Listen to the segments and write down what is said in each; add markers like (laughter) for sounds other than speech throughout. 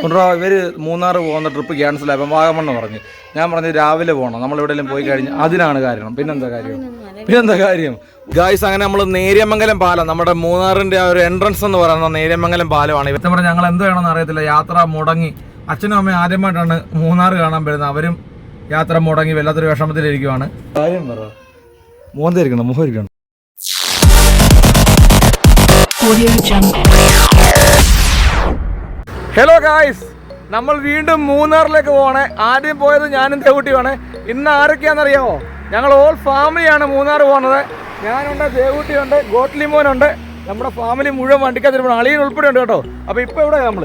കൊണ്ടുവാ ഇവർ മൂന്നാർ പോകുന്ന ട്രിപ്പ് ക്യാൻസൽ ആയപ്പോൾ വാഗമണ്ണ് പറഞ്ഞു. ഞാൻ പറഞ്ഞു രാവിലെ പോകണം നമ്മൾ എവിടെയെങ്കിലും പോയി കഴിഞ്ഞ് അതിനാണ് കാരണം പിന്നെന്താ കാര്യം? പിന്നെന്താ കാര്യം? ഗായ്സ് അങ്ങനെ നമ്മൾ നേര്യമംഗലം പാലം നമ്മുടെ മൂന്നാറിന്റെ ആ ഒരു എൻട്രൻസ് എന്ന് പറയുന്ന നേര്യമംഗലം പാലമാണ്. ഇവത്തെ പറഞ്ഞാൽ ഞങ്ങൾ എന്ത് വേണമെന്ന് അറിയത്തില്ല. യാത്ര മുടങ്ങി. അച്ഛനും അമ്മയും ആദ്യമായിട്ടാണ് മൂന്നാർ കാണാൻ വരുന്നത്. അവരും യാത്ര മുടങ്ങി വല്ലാത്തൊരു വിഷമത്തിലിരിക്കുവാണ്. കാര്യം പറ. മൂന്നിരിക്കണം മുഖം ഇരിക്കണം. ഹലോ ഗായ്സ് നമ്മൾ വീണ്ടും മൂന്നാറിലേക്ക് പോകണേ ആദ്യം പോയത് ഞാനും ദേവുട്ടിയുമാണ്. ഇന്ന് ആരൊക്കെയാണെന്നറിയാമോ? ഞങ്ങൾ ഓൾ ഫാമിലിയാണ് മൂന്നാർ പോകുന്നത്. ഞാനുണ്ട് ദേവുട്ടിയുണ്ട് ഗോട്ട്ലിമോനുണ്ട് നമ്മുടെ ഫാമിലി മുഴുവൻ വണ്ടിക്കകത്തിരുമ്പോൾ അളിയൻ ഉൾപ്പെടെ ഉണ്ട് കേട്ടോ. അപ്പോൾ ഇപ്പോൾ എവിടെയാണ് നമ്മൾ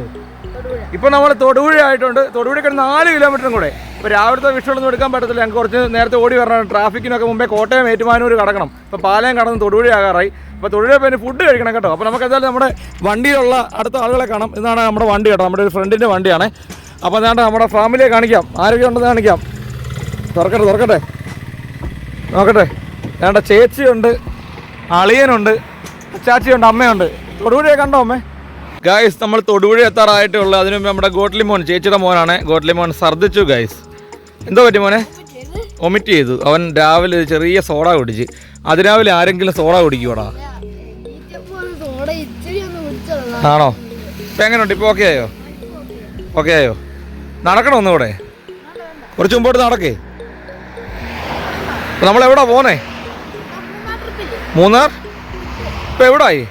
ഇപ്പോൾ നമ്മൾ തൊടുപുഴ ആയിട്ടുണ്ട് തൊടുപുഴയ്ക്ക് നാല് കിലോമീറ്ററും കൂടെ. ഇപ്പോൾ രാവിലത്തെ വിഷയമൊന്നും എടുക്കാൻ പറ്റത്തില്ല. ഞങ്ങൾക്ക് കുറച്ച് നേരത്തെ ഓടി വരണം. ട്രാഫിക്കിനൊക്കെ മുമ്പേ കോട്ടയം ഏറ്റുമാനൂർ കടക്കണം. ഇപ്പോൾ പാലയം കടന്ന് തൊടുപുഴ ആകാറായി. അപ്പോൾ തൊടുപുഴ പിന്നെ ഫുഡ് കഴിക്കണം കേട്ടോ. അപ്പോൾ നമുക്ക് എന്തായാലും നമ്മുടെ വണ്ടിയിലുള്ള അടുത്ത ആളുകളെ കാണാം. ഇതാണ് നമ്മുടെ വണ്ടി കേട്ടോ. നമ്മുടെ ഒരു ഫ്രണ്ടിന്റെ വണ്ടിയാണ്. അപ്പോൾ അതാണ്ട് നമ്മുടെ ഫാമിലിയെ കാണിക്കാം. ആരോഗ്യം ഉണ്ടെന്ന് കാണിക്കാം. തുറക്കട്ടെ തുറക്കട്ടെ. നോക്കട്ടെ. വേണ്ട ചേച്ചിയുണ്ട് അളിയനുണ്ട് ചാച്ചിയുണ്ട് അമ്മയുണ്ട്. തൊടുപുഴയെ കണ്ടോ അമ്മേ? ഗായ്സ് നമ്മൾ തൊടുപുഴ എത്താറായിട്ടേ ഉള്ളൂ അതിനു മുമ്പ് നമ്മുടെ ഗോട്ട്ലി മോൻ ചേച്ചിയുടെ മോനാണ്. ഗോട്ട്ലി മോൻ ഛർദ്ദിച്ചു ഗായ്സ് എന്തോ പറ്റി മോനെ? ഒമിറ്റ് ചെയ്തു. അവൻ രാവിലെ ചെറിയ സോഡ കുടിച്ച്. അതിരാവിലെ ആരെങ്കിലും സോഡ ഒന്ന് ആണോ? ഇപ്പം എങ്ങനെയുണ്ട്? ഇപ്പോൾ ഓക്കെ ആയോ? ഓക്കെ ആയോ? നടക്കണോ ഒന്നുകൂടെ കുറച്ച് മുമ്പോട്ട് നടക്കേ. നമ്മൾ എവിടാ പോന്നെ? മൂന്നാർ? ഇപ്പം എവിടായി?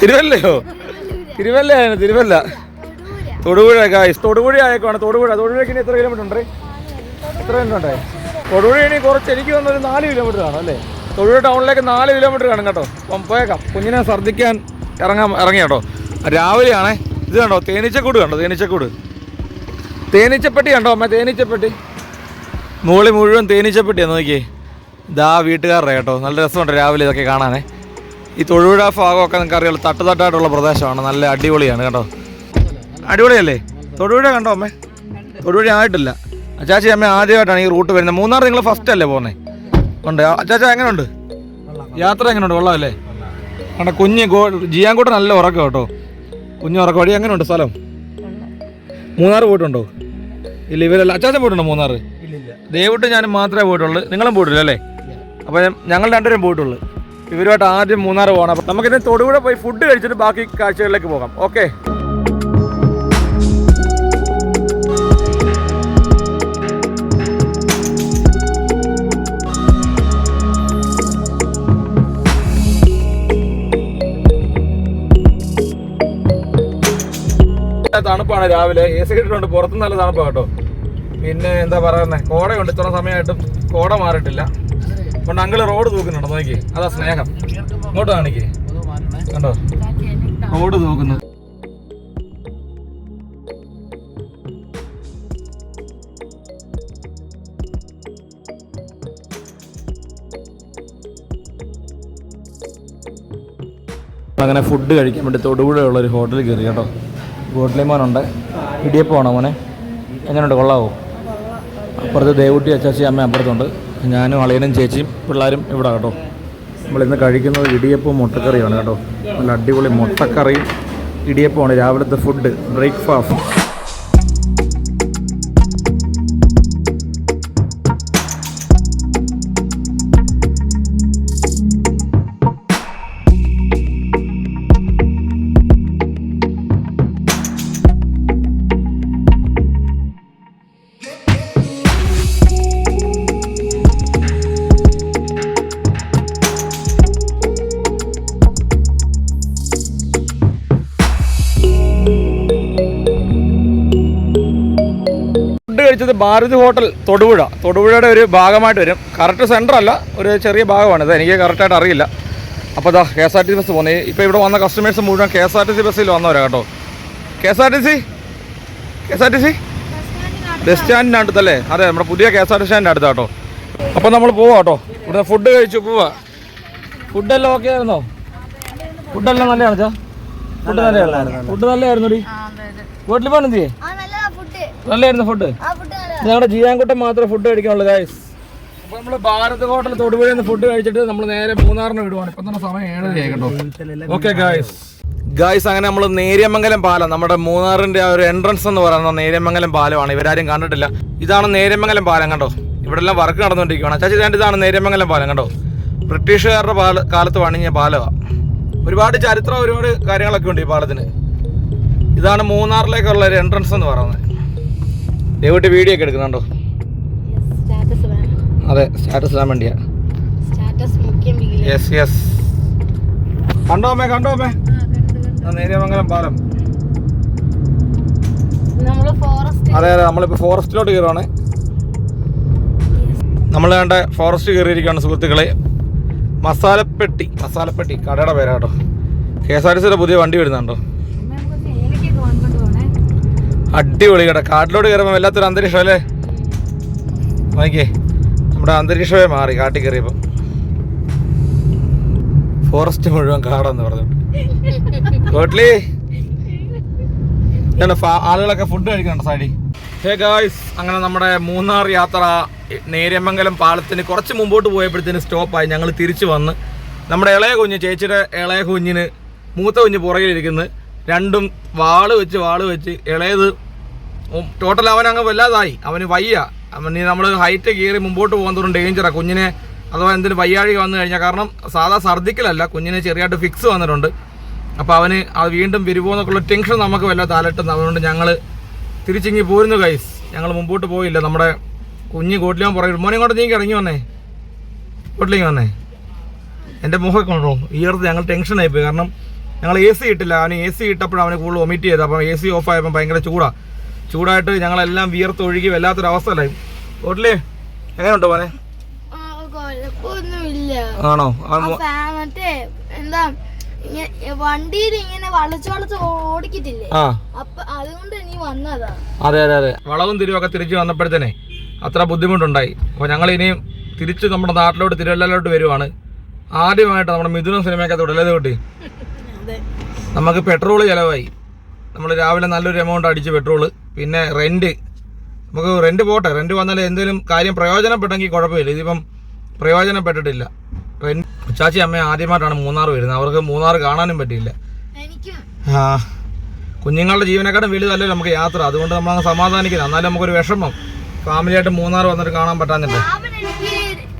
തിരുവല്ലയോ? തിരുവല്ലയാണ് തിരുവല്ല. തൊടുപുഴ ഗായ്സ് തൊടുപുഴ ആയേക്കാണ് തൊടുപുഴ. തൊടുപുഴയ്ക്ക് ഇനി എത്ര കിലോമീറ്റർ ഉണ്ട്? എത്ര കിലോമീറ്റർ ഉണ്ട്? തൊടുപുഴ ഇനി കുറച്ച് എനിക്ക് വന്ന ഒരു നാല് കിലോമീറ്റർ കാണും അല്ലേ? തൊടുപുഴ ടൗണിലേക്ക് നാല് കിലോമീറ്റർ കാണും കേട്ടോ. അപ്പം പോയേക്കാം. കുഞ്ഞിനെ ഛർദ്ദിക്കാൻ ഇറങ്ങാൻ ഇറങ്ങി കേട്ടോ. രാവിലെയാണേ. ഇത് കണ്ടോ? തേനീച്ചക്കൂട് കണ്ടോ? തേനീച്ചക്കൂട്. തേനീച്ചപ്പെട്ടി കണ്ടോ അമ്മ? തേനീച്ചപ്പെട്ടി. മുകളിൽ മുഴുവൻ തേനീച്ചപ്പെട്ടിയാണ് നോക്കിയേ. ഇതാ വീട്ടുകാരുടെ കേട്ടോ. നല്ല രസമുണ്ട് രാവിലെ ഇതൊക്കെ കാണാനേ. ഈ തൊഴുപുഴ ഭാഗമൊക്കെ നിങ്ങൾക്ക് അറിയാമല്ലോ തട്ടുതട്ടായിട്ടുള്ള പ്രദേശമാണ്. നല്ല അടിപൊളിയാണ് കേട്ടോ. അടിപൊളിയല്ലേ? തൊടുപുഴ കണ്ടോ അമ്മേ? തൊടുപുഴ ആയിട്ടില്ല. അച്ചാച്ചി അമ്മ ആദ്യമായിട്ടാണ് ഈ റൂട്ട് വരുന്നത്. മൂന്നാർ നിങ്ങൾ ഫസ്റ്റ് അല്ലേ പോകുന്നത് ഉണ്ട്. അച്ചാച്ച എങ്ങനെയുണ്ട് യാത്ര എങ്ങനെയുണ്ട് കൊള്ളാമല്ലേ? അവിടെ കുഞ്ഞ് ജിയാൻകൂട്ട നല്ല ഉറക്കം കേട്ടോ. കുഞ്ഞ് ഉറക്കം. വഴി എങ്ങനെയുണ്ട് സ്ഥലം? മൂന്നാർ പോയിട്ടുണ്ടോ? ഇല്ല ഇവരല്ല. അച്ചാച്ചൻ പോയിട്ടുണ്ടോ മൂന്നാർ? ദയവിട്ട് ഞാനും മാത്രമേ പോയിട്ടുള്ളൂ. നിങ്ങളും പോയിട്ടില്ല അല്ലേ? അപ്പോൾ ഞങ്ങൾ രണ്ടുപേരും പോയിട്ടുള്ളൂ. ഇവരുമായിട്ട് ആദ്യം മൂന്നാർ പോകണം. അപ്പം നമുക്കിനി തൊടുപുഴ പോയി ഫുഡ് കഴിച്ചിട്ട് ബാക്കി കാഴ്ചകളിലേക്ക് പോകാം. ഓക്കെ തണുപ്പാണ് രാവിലെ. എ സി ഇട്ടിട്ടുണ്ട്. പുറത്ത് നല്ല തണുപ്പാണ് കേട്ടോ. പിന്നെ എന്താ പറയുന്നത് കോടയുണ്ട് ഇത്ര സമയമായിട്ടും കോട മാറിയിട്ടില്ല. അതുകൊണ്ട് അങ്കിൾ റോഡ് തൂക്കുന്നുണ്ട്. നോക്കി അതാ സ്നേഹം. ഇങ്ങോട്ട് കാണിക്കേ. കണ്ടോ? റോഡ് തൂക്കുന്നു. അങ്ങനെ ഫുഡ് കഴിക്കാൻ വേണ്ടി തൊടുപുഴയുള്ള ഒരു ഹോട്ടലിൽ കയറി കേട്ടോ. ഹോട്ടലിൽ ഇടിയപ്പമാണോ മോനെ? എങ്ങനെയുണ്ട് കൊള്ളാവോ? അപ്പുറത്ത് ദേവുട്ടി അച്ചാച്ചി അമ്മ അപ്പുറത്തുണ്ട്. ഞാനും അളിയനും ചേച്ചിയും പിള്ളേരും ഇവിടെ കേട്ടോ. നമ്മളിന്ന് കഴിക്കുന്നത് ഇടിയപ്പവും മുട്ടക്കറിയാണ് കേട്ടോ. നല്ല അടിപൊളി മുട്ടക്കറിയും ഇടിയപ്പമാണ് രാവിലത്തെ ഫുഡ് ബ്രേക്ക്ഫാസ്റ്റ് കഴിച്ചത് ഭാരതി ഹോട്ടൽ തൊടുപുഴ. തൊടുപുഴയുടെ ഒരു ഭാഗമായിട്ട് വരും. കറക്റ്റ് സെന്റർ അല്ല ഒരു ചെറിയ ഭാഗമാണ്. ഇത് എനിക്ക് കറക്റ്റായിട്ട് അറിയില്ല. അപ്പോൾ ഇതാ K S R T C bus പോകുന്നത് ഇപ്പോൾ ഇവിടെ വന്ന കസ്റ്റമേഴ്സ് മുഴുവൻ K S R T C ബസ്സിൽ വന്നവരാ കേട്ടോ. K S R T C? K S R T C? Bus സ്റ്റാൻഡിന്റെ അടുത്തല്ലേ അതെ നമ്മുടെ പുതിയ കെ എസ് ആർ ടി സ്റ്റാൻഡിന്റെ അടുത്ത് കേട്ടോ. അപ്പോൾ നമ്മൾ പോവാം കേട്ടോ. ഇവിടെ ഫുഡ് കഴിച്ചു പോവാ. ഫുഡെല്ലാം ഓക്കെ ആയിരുന്നോ? ഫുഡെല്ലാം നല്ലതാണ് ചാ? ഫുഡ് നല്ലതായിരുന്നു ഫുഡ് നല്ലതായിരുന്നു വീട്ടിൽ പോകാൻ എന്ത് ചെയ്യേ ആ നല്ലതാ ഫുഡ് നല്ലായിരുന്നു ഫുഡ് ആ ഫുഡ് നല്ലതാ. ഞങ്ങളുടെ ജീവാൻകുട്ടം മാത്രം ഫുഡ് കഴിക്കാനുള്ളൂ ഗായ്സ് അപ്പൊ നമ്മൾ ഭാരത് ഹോട്ടൽ തൊടുപുഴയിൽ നിന്ന് ഫുഡ് കഴിച്ചിട്ട് നമ്മൾ നേരെ മൂന്നാറിന് വിടുവാണ്. ഇപ്പൊ തന്നെ സമയം ഏഴരയായിട്ടോ ഓക്കെ ഗായ്സ് ഗായ്സ് അങ്ങനെ നമ്മൾ നേര്യമംഗലം പാലം നമ്മുടെ മൂന്നാറിന്റെ ആ ഒരു എൻട്രൻസ് എന്ന് പറയുന്നത് നേര്യമംഗലം പാലമാണ്. ഇവരാരും കണ്ടിട്ടില്ല. ഇതാണ് നേര്യമംഗലം പാലം കണ്ടോ? ഇവിടെ എല്ലാം വർക്ക് നടന്നുകൊണ്ടിരിക്കുകയാണ് ചാച്ചി ഞാൻ ഇതാണ് നേര്യമംഗലം പാലം കണ്ടോ? ബ്രിട്ടീഷുകാരുടെ പാല കാലത്ത് പണിഞ്ഞ പാലമാണ് ഒരുപാട് ചരിത്രം ഒരുപാട് കാര്യങ്ങളൊക്കെ ഉണ്ട് ഈ പാലത്തിന്. ഇതാണ് മൂന്നാറിലേക്കുള്ള ഒരു എൻട്രൻസ് എന്ന് പറയുന്നത്. ദൈവട്ട് വീഡിയോ ഒക്കെ എടുക്കുന്നുണ്ടോ? അതെ സ്റ്റാറ്റസ് ഇടാൻ വേണ്ടിയാ. യെസ് യെസ് കണ്ടോ അമ്മേ കണ്ടോ അമ്മേ? നേര്യമംഗലം പാലം. അതെ അതെ നമ്മളിപ്പോൾ ഫോറസ്റ്റിലോട്ട് കയറുവാണ് നമ്മൾ വേണ്ട ഫോറസ്റ്റ് കയറിയിരിക്കുകയാണ് സുഹൃത്തുക്കളെ. മസാലപ്പെട്ടി മസാലപ്പെട്ടി കടയുടെ പേരാട്ടോ. കെ എസ് ആർ ടി സിയുടെ പുതിയ വണ്ടി വരുന്നുണ്ടോ? അടിപൊളി കേട്ടോ. കാട്ടിലോട്ട് കയറുമ്പോൾ വല്ലാത്തൊരു അന്തരീക്ഷം അല്ലേ? നോക്കിയേ നമ്മുടെ അന്തരീക്ഷമേ മാറി കാട്ടിൽ കയറിയപ്പോൾ ഫോറസ്റ്റ് മുഴുവൻ കാടെന്ന് പറഞ്ഞു. കോട്ട്ലി? ആളുകളൊക്കെ ഫുഡ് കഴിക്കണ്ട സാഡി ഹേ ഗായ്സ് അങ്ങനെ നമ്മുടെ മൂന്നാർ യാത്ര നേര്യമംഗലം പാലത്തിന് കുറച്ച് മുമ്പോട്ട് പോയപ്പോഴത്തേന് സ്റ്റോപ്പായി ഞങ്ങൾ തിരിച്ചു വന്ന് നമ്മുടെ ഇളയ കുഞ്ഞ് ചേച്ചിയുടെ ഇളയ കുഞ്ഞിന് മൂത്ത കുഞ്ഞ് പുറകിലിരിക്കുന്നു. രണ്ടും വാൾ വെച്ച് വാൾ വെച്ച് ഇളയത് ടോട്ടൽ അവൻ അങ്ങ് വല്ലാതായി. അവന് വയ്യ. അവന് നമ്മൾ ഹൈറ്റ് കയറി മുമ്പോട്ട് പോകാൻ തോറും ഡേഞ്ചറാണ് കുഞ്ഞിനെ അഥവാ എന്തിന് വയ്യാഴിക വന്നു കഴിഞ്ഞാൽ കാരണം സാധാ സർദിക്കലല്ല കുഞ്ഞിന് ചെറിയായിട്ട് ഫിക്സ് വന്നിട്ടുണ്ട്. അപ്പോൾ അവന് അത് വീണ്ടും വരുമോ എന്നൊക്കെയുള്ള ടെൻഷൻ നമുക്ക് വല്ലാതെ അലട്ടുന്നു അതുകൊണ്ട് ഞങ്ങൾ തിരിച്ചിങ്ങി പോരുന്നു കൈസ് ഞങ്ങൾ മുമ്പോട്ട് പോയില്ല. നമ്മുടെ കുഞ്ഞ് കോട്ടിലാൻ പുറകെ മോനെ കൊണ്ട് നീങ്ങി ഇറങ്ങി വന്നേ. കോട്ടിലേക്ക് വന്നേ. എന്റെ മുഖം കൊണ്ടുപോകും ഈ അടുത്ത് ഞങ്ങൾ ടെൻഷനായിപ്പോയി കാരണം ഞങ്ങൾ എ സി ഇട്ടില്ല. അവന് എ സി ഇട്ടപ്പോഴാണ് അവന് കൂടുതൽ ഒമിറ്റ് ചെയ്തത്. അപ്പം എ സി ഓഫ് ആയപ്പോൾ ഭയങ്കര ചൂടാ. ചൂടായിട്ട് ഞങ്ങളെല്ലാം വിയർത്തൊഴുകി വല്ലാത്തൊരു ഓട്ടില്ലേ എങ്ങനെ എങ്ങനെയുണ്ടോ മോനെ? ആണോ? എന്താ വണ്ടിയിൽ ഇങ്ങനെ വളച്ച് വളച്ച് ഓടിക്കത്തില്ലേ? അപ്പൊ അതുകൊണ്ട് നീ വന്നതാ. അതെ അതെ അതെ. വളവും തിരിവൊക്കെ തിരിച്ചു വന്നപ്പോഴത്തേനെ അത്ര ബുദ്ധിമുട്ടുണ്ടായി. അപ്പൊ ഞങ്ങൾ ഇനിയും തിരിച്ചു നമ്മുടെ നാട്ടിലോട്ട് തിരുവല്ലയിലോട്ട് വരുവാണ്. ആദ്യമായിട്ട് നമ്മുടെ മിഥുന സിനിമയൊക്കെ ഉടലത് കിട്ടി? നമുക്ക് പെട്രോൾ ചിലവായി. നമ്മൾ രാവിലെ നല്ലൊരു എമൗണ്ട് അടിച്ച് പെട്രോൾ പിന്നെ റെന്റ് നമുക്ക് റെന്റ് പോട്ടെ റെന്റ് വന്നാൽ എന്തെങ്കിലും കാര്യം പ്രയോജനപ്പെട്ടെങ്കിൽ കുഴപ്പമില്ല. ഇതിപ്പം പ്രയോജനപ്പെട്ടിട്ടില്ല. റെന്റ് ഉച്ചാച്ചി അമ്മ ആദ്യമായിട്ടാണ് മൂന്നാർ വരുന്നത്. അവർക്ക് മൂന്നാർ കാണാനും പറ്റിയില്ല. ആ. കുഞ്ഞുങ്ങളുടെ ജീവനക്കാരും വലുതല്ലേ നമുക്ക് യാത്ര. അതുകൊണ്ട് നമ്മൾ അങ്ങ് സമാധാനിക്കുന്നത് എന്നാലും നമുക്കൊരു വിഷമം. ഫാമിലിയായിട്ട് മൂന്നാർ വന്നിട്ട് കാണാൻ പറ്റാന്നില്ല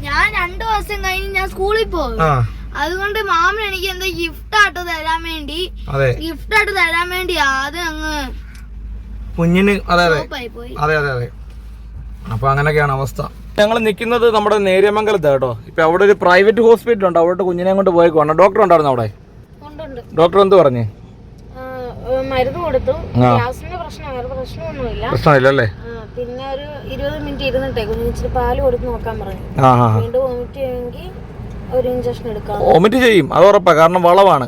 ഞാൻ രണ്ടു ദിവസം കഴിഞ്ഞ് ഞാൻ സ്കൂളിൽ പോകും. ആ. അതുകൊണ്ട് മാമൻ എനിക്ക് എന്താ ഗിഫ്റ്റ് ആയിട്ട് തരാൻ വേണ്ടി അതെ. ഗിഫ്റ്റ് ആയിട്ട് തരാൻ വേണ്ടി ആദ്യം അങ്ങ് കുഞ്ഞിന് അതെ അതെ. പോയി. അതെ അതെ അതെ. അപ്പൊ അങ്ങനെയൊക്കെയാണ് അവസ്ഥ. ഞങ്ങൾ നിൽക്കുന്നത് നമ്മുടെ നേര്യമംഗലത്ത് കേട്ടോ. ഇപ്പൊ അവിടെ ഒരു പ്രൈവറ്റ് ഹോസ്പിറ്റൽ ഉണ്ട്. അവിടെ കുഞ്ഞിനെ കൊണ്ട് പോയേക്കുവാണ് ഡോക്ടർ ഉണ്ടായിരുന്നു അവിടെ? ഡോക്ടർ എന്ത് പറഞ്ഞു? മരുന്ന് കൊടുത്തു. പ്രശ്നമില്ല അല്ലേ പിന്നെ ഒരു ഇരുപത് മിനിറ്റ് ഇരുന്നിട്ടേ കുഞ്ഞിന് ഇച്ചിരി പാൽ കൊടുത്ത് നോക്കാൻ പറഞ്ഞു. വീണ്ടും വോമിറ്റ് ചെയ്യുമെങ്കിൽ ഒമിറ്റ് ചെയ്യും അത് ഉറപ്പാണ് കാരണം വളവാണ്.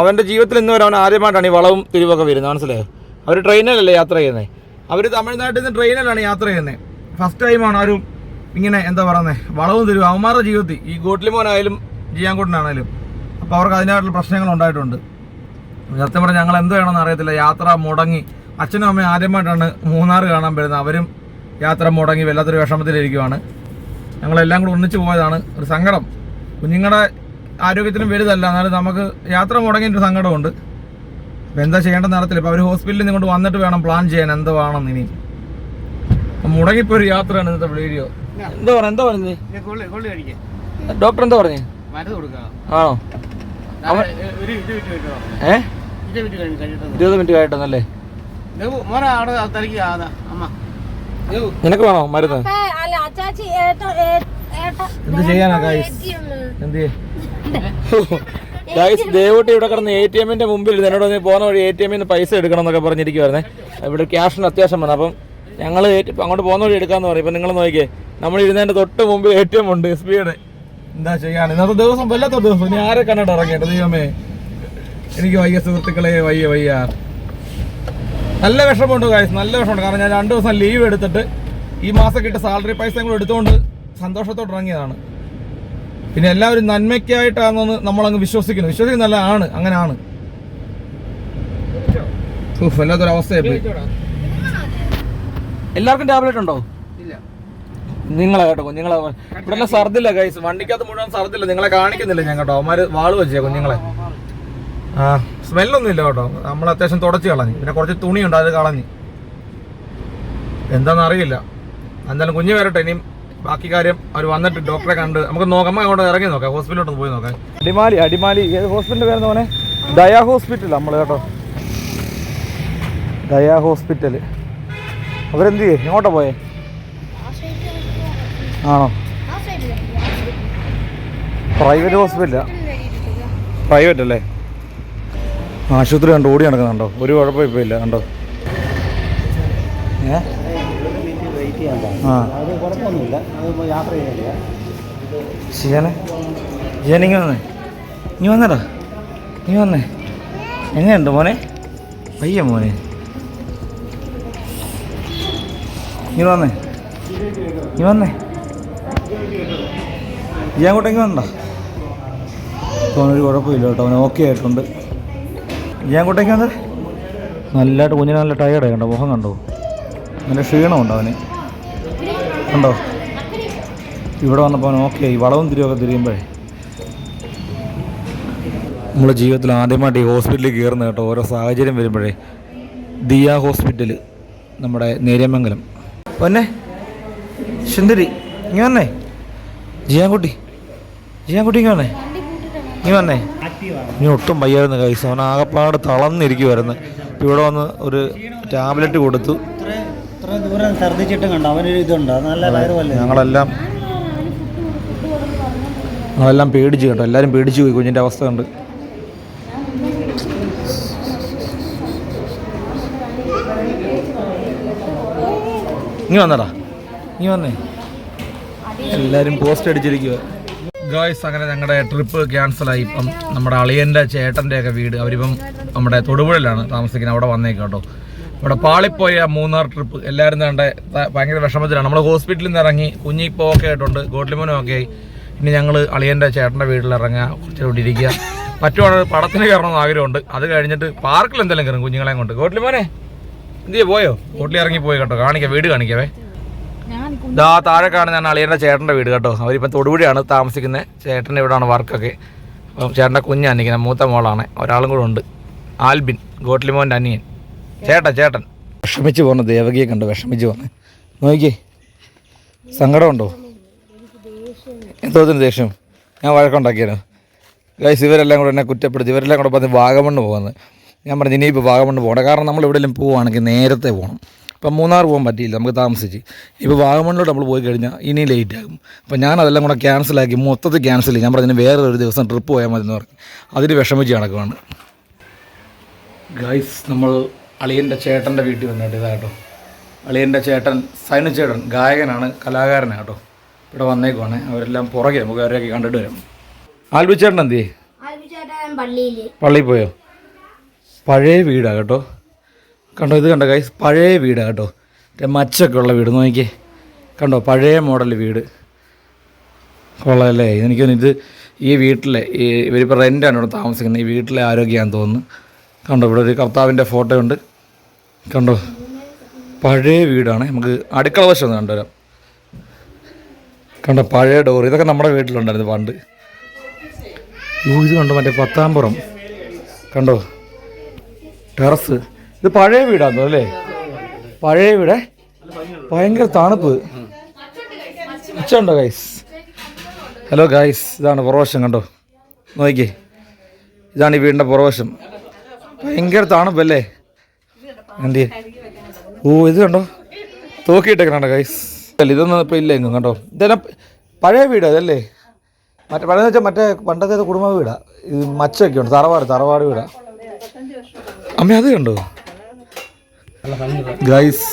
അവന്റെ ജീവിതത്തിൽ ഇന്ന് വരെ അവൻ ആദ്യമായിട്ടാണ് ഈ വളവും തിരിവൊക്കെ വരുന്നത് മനസ്സിലായോ? അവർ ട്രെയിനിലല്ലേ യാത്ര ചെയ്യുന്നത് അവർ തമിഴ്നാട്ടിൽ നിന്ന് ട്രെയിനിലാണ് യാത്ര ചെയ്യുന്നത് ഫസ്റ്റ് ടൈമാണ് ആരും ഇങ്ങനെ എന്താ പറയുന്നത് വളവും തിരിവും. അവന്മാരുടെ ജീവിതത്തിൽ ഈ ഗോട്ട്ലിമോനായാലും ജിയാൻകൂട്ടനാണേലും അപ്പോൾ അവർക്ക് അതിനായിട്ടുള്ള പ്രശ്നങ്ങൾ ഉണ്ടായിട്ടുണ്ട്. സത്യം പറഞ്ഞാൽ ഞങ്ങൾ എന്ത് വേണമെന്ന് അറിയത്തില്ല യാത്ര മുടങ്ങി. അച്ഛനും അമ്മയും ആദ്യമായിട്ടാണ് മൂന്നാർ കാണാൻ വരുന്നത്. അവരും യാത്ര മുടങ്ങി വല്ലാത്തൊരു വിഷമത്തിലിരിക്കുവാണ്. ഞങ്ങളെല്ലാം കൂടെ ഒന്നിച്ചു പോയതാണ് ഒരു സങ്കടം. കുഞ്ഞുങ്ങളുടെ ആരോഗ്യത്തിനും വലുതല്ല എന്നാലും നമുക്ക് യാത്ര മുടങ്ങിയിട്ട് ഒരു സങ്കടമുണ്ട്. അപ്പം എന്താ ചെയ്യേണ്ടെന്ന് നടത്തില്ല ഇപ്പം അവർ ഹോസ്പിറ്റലിൽ നിന്ന് കൊണ്ട് വന്നിട്ട് വേണം പ്ലാൻ ചെയ്യാൻ എന്ത് വേണം ഇനി. മുടങ്ങിപ്പോ ഒരു യാത്രയാണ് ഇന്നത്തെ വീഡിയോ. എന്താ പറയുക എന്താ പറഞ്ഞത് ഡോക്ടർ എന്താ പറഞ്ഞു? ആണോ? ഏ ഇരുപത് മിനിറ്റ് കഴിട്ടെന്നല്ലേ മോനെ അവിടെ തലക്ക് അമ്മ. ദേവു, നിനക്ക് വേണോ മരുന്ന്? അല്ല അച്ചാച്ചി എന്ത് ചെയ്യാനാ ഗായ്സ് എന്ത് ഗായ്സ് (laughs) ദേവൂട്ടി ഇവിടെ കിടന്ന് എ ടി എമ്മിന്റെ മുമ്പിൽ എന്നോട് പോകുന്ന വഴി എ ടി എമ്മിൽ നിന്ന് പൈസ എടുക്കണം എന്നൊക്കെ പറഞ്ഞിരിക്കുവായിരുന്നേ. ഇവിടെ ക്യാഷിന് അത്യാവശ്യം വന്നു. അപ്പം ഞങ്ങൾ അങ്ങോട്ട് പോകുന്ന വഴി എടുക്കാന്ന് പറയും. ഇപ്പം നിങ്ങൾ നോക്കിയേ നമ്മൾ ഇരുന്നതിന്റെ തൊട്ട് മുമ്പിൽ എ ടി എം ഉണ്ട് എസ് ബിയുടെ എന്താ ചെയ്യാൻ? ഇന്നത്തെ ദിവസം വല്ലാത്ത ദിവസം. ഇനി ആരെ കണ്ടിട്ട് ഇറങ്ങേണ്ടത്? ദൈവമേ. എനിക്ക് വയ്യ സുഹൃത്തുക്കളെ വയ്യ വയ്യ. നല്ല വിഷമമുണ്ട് ഗായ്സ് നല്ല വിഷമമുണ്ട്. കാരണം ഞാൻ രണ്ട് ദിവസം ലീവ് എടുത്തിട്ട് ഈ മാസം കിട്ടിയ സാലറി പൈസ കൂടെ എടുത്തുകൊണ്ട് സന്തോഷത്തോടെ ഇറങ്ങിയതാണ് പിന്നെ എല്ലാവരും നന്മയ്ക്കായിട്ടാണെന്ന് നമ്മൾ അങ്ങ് വിശ്വസിക്കുന്നു വിശ്വസിക്കുന്നല്ല ആണ്. അങ്ങനെയാണ് ആണ്. വല്ലാത്തൊരു അവസ്ഥയായി എല്ലാവർക്കും ടാബ്ലറ്റ് ഉണ്ടോ? നിങ്ങളെ കേട്ടോ കുഞ്ഞുങ്ങളെ. ഇവിടെ സർദില്ല കൈസ് വണ്ടിക്കകത്ത് മുഴുവൻ സർദില്ല നിങ്ങളെ കാണിക്കുന്നില്ല ഞാൻ കേട്ടോ. അവന്മാര് വാൾ വെച്ചേ കുഞ്ഞുങ്ങളെ. ആ സ്മെല്ലൊന്നും ഇല്ല കേട്ടോ. നമ്മൾ അത്യാവശ്യം തുടച്ച് കളഞ്ഞു. പിന്നെ കുറച്ച് തുണിയുണ്ട് അത് കളഞ്ഞു. എന്താണെന്നറിയില്ല എന്തായാലും കുഞ്ഞ് വരട്ടെ ഇനിയും ബാക്കി കാര്യം അവർ വന്നിട്ട് ഡോക്ടറെ കണ്ട് നമുക്ക് നോക്കാം. അങ്ങോട്ട് ഇറങ്ങി നോക്കാം. ഹോസ്പിറ്റലിലോട്ട് പോയി നോക്കാം. അടിമാലി അടിമാലി. ഏത് ഹോസ്പിറ്റലിൽ വരുന്ന പോലെ ദയാ ഹോസ്പിറ്റൽ നമ്മൾ കേട്ടോ. ദയാ ഹോസ്പിറ്റൽ അവരെന്ത് ചെയ്യേ? എങ്ങോട്ടാ പോയേ? ആണോ? പ്രൈവറ്റ് ഹോസ്പിറ്റലാ? പ്രൈവറ്റ് അല്ലേ? ആശുപത്രി കണ്ടോ ഓടി നടക്കുന്നുണ്ടോ? ഒരു കുഴപ്പം ഇപ്പോൾ ഇല്ല കണ്ടോ? ഏ? ആ. കുഴപ്പമൊന്നുമില്ല. അത് യാത്ര ചെയ്യാനില്ല ശിയാനെ വന്നേ. നീ വന്നടാ. നീ വന്നേ. എങ്ങനെയുണ്ട് മോനെ? പയ്യ മോനെ. നീ വന്നേ. നീ വന്നേ. ഈ അങ്ങോട്ടേക്ക് വന്നടാ. ഒരു കുഴപ്പമില്ല കേട്ടോ. അവൻ ഓക്കെ ആയിട്ടുണ്ട്. ഈ അങ്ങോട്ടേക്ക് വന്നേ. നല്ലതായിട്ട് കുഞ്ഞിന് നല്ല ടയേർഡായി കണ്ടോ? മുഖം കണ്ടോ? നല്ല ക്ഷീണമുണ്ട് അവന്. കണ്ടോ? ഇവിടെ വന്നപ്പോൾ ഓക്കെ ഈ വളവും തിരിയൊക്കെ തിരിയുമ്പോഴേ? നമ്മുടെ ജീവിതത്തിൽ ആദ്യമായിട്ട് ഈ ഹോസ്പിറ്റലിൽ കയറുന്ന കേട്ടോ ഓരോ സാഹചര്യം വരുമ്പോഴേ. ദിയ ഹോസ്പിറ്റൽ നമ്മുടെ നേര്യമംഗലം. ഒന്നെ സുന്ദരി ഇങ്ങ വന്നേ. ജിയാൻകുട്ടി ജിയാൻകുട്ടി ഇങ്ങ വന്നേ. നീ വന്നേ. നീ ഒട്ടും വയ്യായിരുന്നു കൈസ് അവൻ ആകെപ്പാട് തളർന്നിരിക്കുമായിരുന്നു ഇവിടെ വന്ന് ഒരു ടാബ്ലറ്റ് കൊടുത്തു. ഇത്ര ദൂരം ഛർദ്ദിച്ചിട്ടും കണ്ടോ? അവനൊരു ഇതുണ്ട്. നല്ല വയറുമല്ലേ ഞങ്ങളെല്ലാം ഞങ്ങളെല്ലാം പേടിച്ച് കേട്ടോ. എല്ലാവരും പേടിച്ച് പോയി. കുഞ്ഞിന്റെ അവസ്ഥ കണ്ട്. നീ വന്നടാ. നീ വന്നേ. എല്ലാവരും പോസ്റ്റ് അടിച്ചിരിക്കുക ഗായ്സ് അങ്ങനെ ഞങ്ങളുടെ ട്രിപ്പ് ക്യാൻസലായി ഇപ്പം നമ്മുടെ അളിയന്റെ ചേട്ടന്റെ ഒക്കെ വീട് അവരിപ്പം നമ്മുടെ തൊടുപുഴയിലാണ് താമസിക്കുന്നത്. അവിടെ വന്നേക്കാം കേട്ടോ. ഇവിടെ പാളിപ്പോയ മൂന്നാർ ട്രിപ്പ് എല്ലാവരും വേണ്ട ഭയങ്കര വിഷമത്തിലാണ്. നമ്മൾ ഹോസ്പിറ്റലിൽ നിന്ന് ഇറങ്ങി കുഞ്ഞിപ്പോൾ ഒക്കെ ആയിട്ടുണ്ട് ഗോഡ്ലിമോനും ഒക്കെ ആയി. ഇനി ഞങ്ങൾ അളിയന്റെ ചേട്ടന്റെ വീട്ടിൽ ഇറങ്ങുക കുറച്ച് ഇവിടെ ഇരിക്കുക. പറ്റുവാണെങ്കിൽ പടത്തിന് കയറണമെന്ന് ആഗ്രഹമുണ്ട്. അത് കഴിഞ്ഞിട്ട് പാർക്കിൽ എന്തെങ്കിലും കയറും കുഞ്ഞുങ്ങളെ കൊണ്ട്. ഗോഡ്ലിമോനെ എന്ത് ചെയ്യ പോയോ? ഗോഡ്ലി ഇറങ്ങി പോയി കേട്ടോ. കാണിക്കാം വീട് കാണിക്കാവേ. ഇതാ താഴെ കാണുന്നതാണ് അളിയന്റെ ചേട്ടന്റെ വീട് കേട്ടോ. അവരിപ്പം തൊടുപുഴയാണ് താമസിക്കുന്നത് ചേട്ടന്റെ ഇവിടെയാണ് വർക്കൊക്കെ അപ്പം ചേട്ടന്റെ കുഞ്ഞാണ് നിൽക്കുന്നത് മൂത്ത മോളാണ്. ഒരാളും കൂടെ ഉണ്ട്. ആൽബിൻ ഗോട്ട്ലിമോന്റെ അനിയൻ. ചേട്ടൻ ചേട്ടൻ. വിഷമിച്ച് പോകുന്ന ദേവകിയെ കണ്ട് വിഷമിച്ച് പോന്നെ. നോക്കിയേ സങ്കടമുണ്ടോ? എന്തോത്തിന് ദേഷ്യം? ഞാൻ വഴക്കുണ്ടാക്കിയാലോ ഗൈസ് ഇവരെല്ലാം കൂടെ എന്നെ കുറ്റപ്പെടുത്തി ഇവരെല്ലാം കൂടെ പറഞ്ഞ് വാഗമണ്ണ് പോകുന്നത് ഞാൻ പറഞ്ഞു ഇനിയിപ്പോൾ വാഗമണ്ണ് പോകണം കാരണം നമ്മൾ എവിടെയെങ്കിലും പോവുകയാണെങ്കിൽ നേരത്തെ പോകണം. ഇപ്പം മൂന്നാർ പോകാൻ പറ്റിയില്ല നമുക്ക് താമസിച്ച്. ഇപ്പോൾ വാഗമണ്ണിലോട്ട് നമ്മൾ പോയി കഴിഞ്ഞാൽ ഇനി ലേറ്റ് ആകും. അപ്പം ഞാൻ അതെല്ലാം കൂടെ ക്യാൻസലാക്കി മൊത്തത്തിൽ ക്യാൻസൽ ചെയ്യും ഞാൻ പറഞ്ഞു വേറെ ഒരു ദിവസം ട്രിപ്പ് പോയാൽ മതി എന്ന് പറഞ്ഞു. അതിന് വിഷമിച്ച് നടക്കുവാണ്. ഗൈസ് നമ്മൾ അളിയന്റെ ചേട്ടന്റെ വീട്ടിൽ വന്നിട്ട് ഇതാട്ടോ അളിയന്റെ ചേട്ടൻ സൈനു ചേട്ടൻ ഗായകനാണ് കലാകാരനാണ് കേട്ടോ. ഇവിടെ വന്നേക്കുവാണ്. അവരെല്ലാം പുറകെ നമുക്ക് അവരെയൊക്കെ കണ്ടിട്ട് വരാം. ആൽബി ചേട്ടൻ എന്ത് പള്ളിയിൽ പോയോ? പഴയ വീടാണ് കേട്ടോ. കണ്ടോ ഇത് കണ്ടോ ഗൈസ് പഴയ വീടാണ് കേട്ടോ. മച്ചൊക്കെ ഉള്ള വീട് നോക്കിയേ. കണ്ടോ പഴയ മോഡൽ വീട്. കൊള്ളാമല്ലേ എനിക്കൊന്നും ഇത് ഈ വീട്ടിലെ ഈ ഇവരിപ്പോൾ റെന്റാണ് ഇവിടെ താമസിക്കുന്നത്. ഈ വീട്ടിലെ ആരോഗ്യമാണെന്ന് തോന്നുന്നു. കണ്ടോ ഇവിടെ ഒരു കർത്താവിന്റെ ഫോട്ടോ ഉണ്ട്. കണ്ടോ പഴയ വീടാണ്. നമുക്ക് അടുക്കള വശം ഒന്ന് കണ്ടുവരാം. കണ്ടോ പഴയ ഡോർ ഇതൊക്കെ നമ്മുടെ വീട്ടിലുണ്ടായിരുന്നു പണ്ട്. യോ ഇത് കണ്ടോ മറ്റേ പത്താംപുറം കണ്ടോ ടെറസ്. ഇത് പഴയ വീടാണോ അല്ലേ? പഴയ വീടേ? ഭയങ്കര തണുപ്പ്. ഉച്ചുണ്ടോ ഗൈസ് ഹലോ ഗൈസ് ഇതാണ് പുറവശം കണ്ടോ. നോക്കിയേ. ഇതാണ് ഈ വീടിന്റെ പുറവശം. ഭയങ്കര തണുപ്പല്ലേ എന്ത് ഓ ഇത് കണ്ടോ? തൂക്കിയിട്ടേക്കണോ ഗൈസ് അല്ല ഇതൊന്നും ഇപ്പം ഇല്ല എങ്ങും കണ്ടോ? ഇതെല്ലാം പഴയ വീടാ അതല്ലേ മറ്റേ പഴയ വെച്ചാൽ മറ്റേ പണ്ടത്തെ കുടുംബ വീടാ. ഇത് മച്ചൊക്കെ ഉണ്ട് തറവാട് തറവാട് വീടാ. അമ്മ അത് കണ്ടോ? ഗൈസ്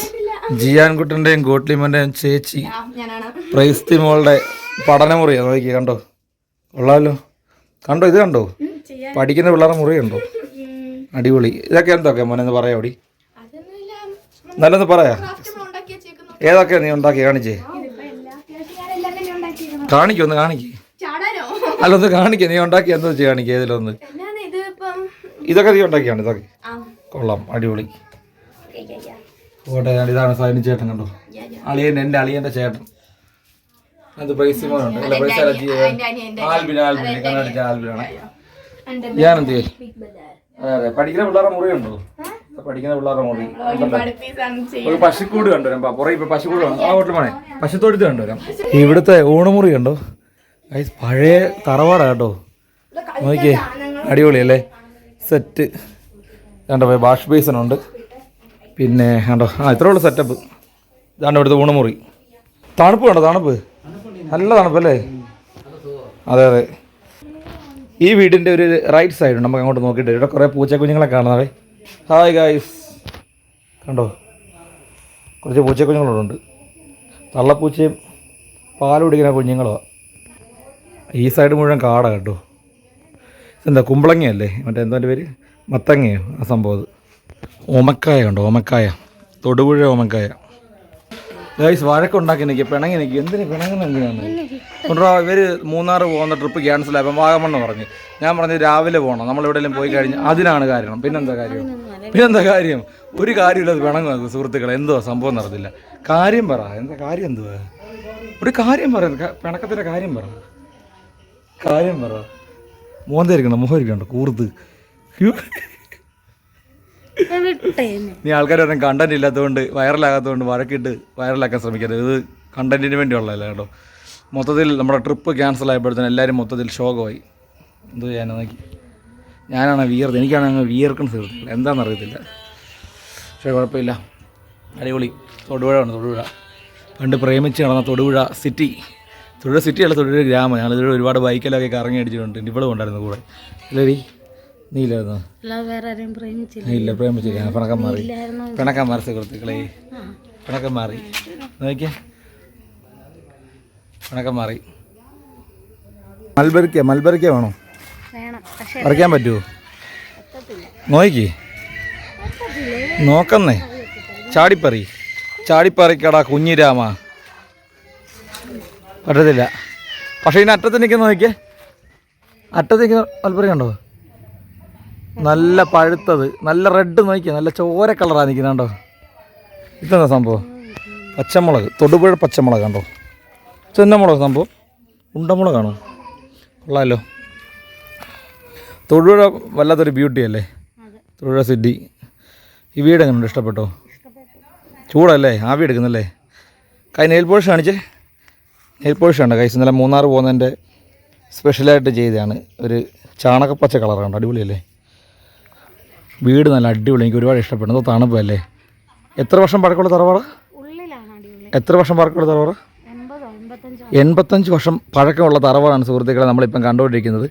ജിയാൻകുട്ടന്റെയും ഗോട്ട്ലിമന്റെയും ചേച്ചി പ്രൈസ്തി മോളുടെ പഠനമുറിയാണ് നോക്കി കണ്ടോ? കൊള്ളാമല്ലോ കണ്ടോ ഇത് കണ്ടോ? പഠിക്കുന്ന പിള്ളേരുടെ മുറിയുണ്ടോ കണ്ടോ? അടിപൊളി. ഇതൊക്കെ എന്തൊക്കെ മോനെ? പറയാം അവിടെ നല്ലൊന്ന് പറയാ. ഏതൊക്കെയാ നീ ഉണ്ടാക്കി? കാണിച്ചേ. കാണിക്കോ ഒന്ന് കാണിക്കേ. അല്ല ഒന്ന് കാണിക്ക. നീ ഉണ്ടാക്കി എന്താ വെച്ച് കാണിക്കേ ഏതിലൊന്ന്. ഇതൊക്കെ നീ ഉണ്ടാക്കിയാണ് ഇതൊക്കെ. കൊള്ളാം അടിപൊളി. കോട്ടയം ഇതാണ് സൈനി ചേട്ടൻ കണ്ടോ? അളിയൻ എന്റെ അളിയന്റെ ചേട്ടൻ. അത് പ്രൈസ് മോനുണ്ട് അല്ല പ്രൈസ് ആൽബിൻ ആൽബിൻ. കണ്ണടിച്ച ആൽബിനാണ് ഞാൻ എന്ത് ചെയ്യും? അതെ അതെ. പഠിക്കുന്ന പിള്ളേരുടെ മുറി ഉണ്ടോ പഠിക്കുന്ന പിള്ളേരുടെ മുറി. ഒരു പശുക്കൂട് കണ്ടുവരാം പുറകെ ഇപ്പൊ പശുക്കൂട് ആ വീട്ടിൽ പോണേ. പശുത്തൊഴുത്ത് കണ്ടുവരാം ഇവിടുത്തെ ഊണുമുറി കണ്ടോ? പഴയ തറവാടാ കേട്ടോ. നോക്കിയേ. അടിപൊളിയല്ലേ? സെറ്റ് കണ്ടോ ബാഷ് ബേസനുണ്ട് ഉണ്ട്. പിന്നെ കണ്ടോ ആ ഇത്രേ ഉള്ളൂ സെറ്റപ്പ് ഇതാണ്ട് ഇവിടുത്തെ ഊണുമുറി. തണുപ്പ് കണ്ടോ തണുപ്പ്? നല്ല തണുപ്പല്ലേ? അതെ അതെ. ഈ വീടിന്റെ ഒരു റൈറ്റ് സൈഡ് നമുക്ക് അങ്ങോട്ട് നോക്കിയിട്ട് ഇവിടെ കുറേ പൂച്ചക്കുഞ്ഞുങ്ങളെ കാണാവേ ഹായ് ഗായ്സ് കണ്ടോ? കുറച്ച് പൂച്ചക്കുഞ്ഞുങ്ങളുണ്ട് തള്ളപ്പൂച്ചയും പാൽ കുടിക്കുന്ന കുഞ്ഞുങ്ങളോ? ഈ സൈഡ് മുഴുവൻ കാടാണ് കേട്ടോ. എന്താ കുമ്പളങ്ങയല്ലേ? മറ്റേ എന്താ പേര്? മത്തങ്ങയോ? ആ സംഭവം ഓമക്കായ കണ്ടോ? ഓമക്കായ. തൊടുപുഴ ഓമക്കായ. ഗൈസ് വഴക്കുണ്ടാക്കി നിൽക്കുക പിണങ്ങി നിൽക്കുക എന്തിനു പിണങ്ങുന്ന എന്തിനാണ്? കൊണ്ടുവാ ഇവർ മൂന്നാർ പോകുന്ന ട്രിപ്പ് ക്യാൻസൽ ആയപ്പോൾ വാഗമണ്ണ് പറഞ്ഞു. ഞാൻ പറഞ്ഞു രാവിലെ പോകണം നമ്മൾ എവിടെയെങ്കിലും പോയി കഴിഞ്ഞ് അതിനാണ് കാരണം പിന്നെന്താ കാര്യം? പിന്നെന്താ കാര്യം? ഒരു കാര്യമില്ല അത് പിണങ്ങുക സുഹൃത്തുക്കളെ. എന്തോ സംഭവം നടന്നില്ല. കാര്യം പറ. എന്താ കാര്യം എന്തുവാ? ഒരു കാര്യം പറ. പിണക്കത്തിന്റെ കാര്യം പറ. കാര്യം പറ. മോന്തായിരിക്കണം മുഖം ഇരിക്കണ്ട കൂർത്ത്. നീ ആൾക്കാർ പറഞ്ഞ കണ്ടന്റ് ഇല്ലാത്തതുകൊണ്ട് വൈറലാകാത്തതുകൊണ്ട് വഴക്കിട്ട് വൈറലാക്കാൻ ശ്രമിക്കരുത്. ഇത് കണ്ടന്റിന് വേണ്ടിയുള്ളതല്ല കേട്ടോ. മൊത്തത്തിൽ നമ്മുടെ ട്രിപ്പ് ക്യാൻസൽ ആയപ്പോഴത്തേനും എല്ലാവരും മൊത്തത്തിൽ ശോകമായി. എന്ത് ചെയ്യാനാ നോക്കി. ഞാനാണ് വിയർത്ത് എനിക്കാണ് അങ്ങ് വിയർക്കുന്ന തീർത്തില്ല എന്താണെന്ന് അറിയത്തില്ല. പക്ഷേ കുഴപ്പമില്ല. അടിപൊളി. തൊടുപുഴ ആണ് തൊടുപുഴ. പണ്ട് പ്രേമിച്ച് നടന്ന തൊടുപുഴ സിറ്റി തൊടുപുഴ സിറ്റി അല്ല തൊടുപുഴ ഗ്രാമം. ഞാനിതിലൂടെ ഒരുപാട് ബൈക്കിലൊക്കെ കറങ്ങി അടിച്ചിട്ടുണ്ട്. ഇവിടെ ഉണ്ടായിരുന്നു കൂടെ. ഇല്ലടി? നീ ഇല്ലായിരുന്നു ഇല്ല പ്രേമിച്ചില്ല. പിണക്കം മാറി. പിണക്കം മാറി സുഹൃത്തുക്കളെ. പിണക്കം മാറി. നോക്കിയേ. പിണക്കം മാറി. മൽബരിക്ക മൽബരിക്ക വേണോ? പറിക്കാൻ പറ്റുമോ നോക്കി. നോക്കന്നേ. ചാടിപ്പറി. ചാടിപ്പറിക്കടാ കുഞ്ഞിരാമ. പറ്റത്തില്ല. പക്ഷേ ഇതിന് അറ്റത്ത് നിൽക്കുന്ന നോക്കിയേ. അറ്റത്ത് നിൽക്കുന്ന മൽബറി കണ്ടോ? നല്ല പഴുത്തത് നല്ല റെഡ് നോക്കിയാൽ നല്ല ചോര കളറാണ് നിൽക്കുന്നത് കണ്ടോ? ഇതെന്താ സംഭവം? പച്ചമുളക് തൊടുപുഴ പച്ചമുളക് കണ്ടോ? ചെന്നമുളക് സംഭവം. ഉണ്ടമുളകാണോ കൊള്ളാമല്ലോ തൊടുപുഴ വല്ലാത്തൊരു ബ്യൂട്ടി അല്ലേ? തൊടുപുഴ സിറ്റി ഈ വീട് എങ്ങനെയുണ്ട്? ഇഷ്ടപ്പെട്ടോ? ചൂടല്ലേ? ആവി എടുക്കുന്നല്ലേ? കൈ നെയിൽ പോളിഷ് കാണിച്ചേ? നെയിൽ പോളിഷ് ഉണ്ട് കൈസ് ഇന്നലെ മൂന്നാർ പോകുന്നതിന്റെ സ്പെഷ്യലായിട്ട് ചെയ്തതാണ് ഒരു ചാണകപ്പച്ച കളറാണ് അടിപൊളിയല്ലേ? വീട് നല്ല അടിപൊളി എനിക്ക് ഒരുപാട് ഇഷ്ടപ്പെടുന്നു. അത് തണുപ്പല്ലേ എത്ര വർഷം പഴക്കമുള്ള തറവാറ് എത്ര വർഷം പഴക്കമുള്ള തറവാറ് എൺപതോ എൺപത്തഞ്ചോ. എൺപത്തഞ്ച് വർഷം പഴക്കമുള്ള തറവാറാണ് സുഹൃത്തുക്കളെ നമ്മളിപ്പം കണ്ടുകൊണ്ടിരിക്കുന്നത്.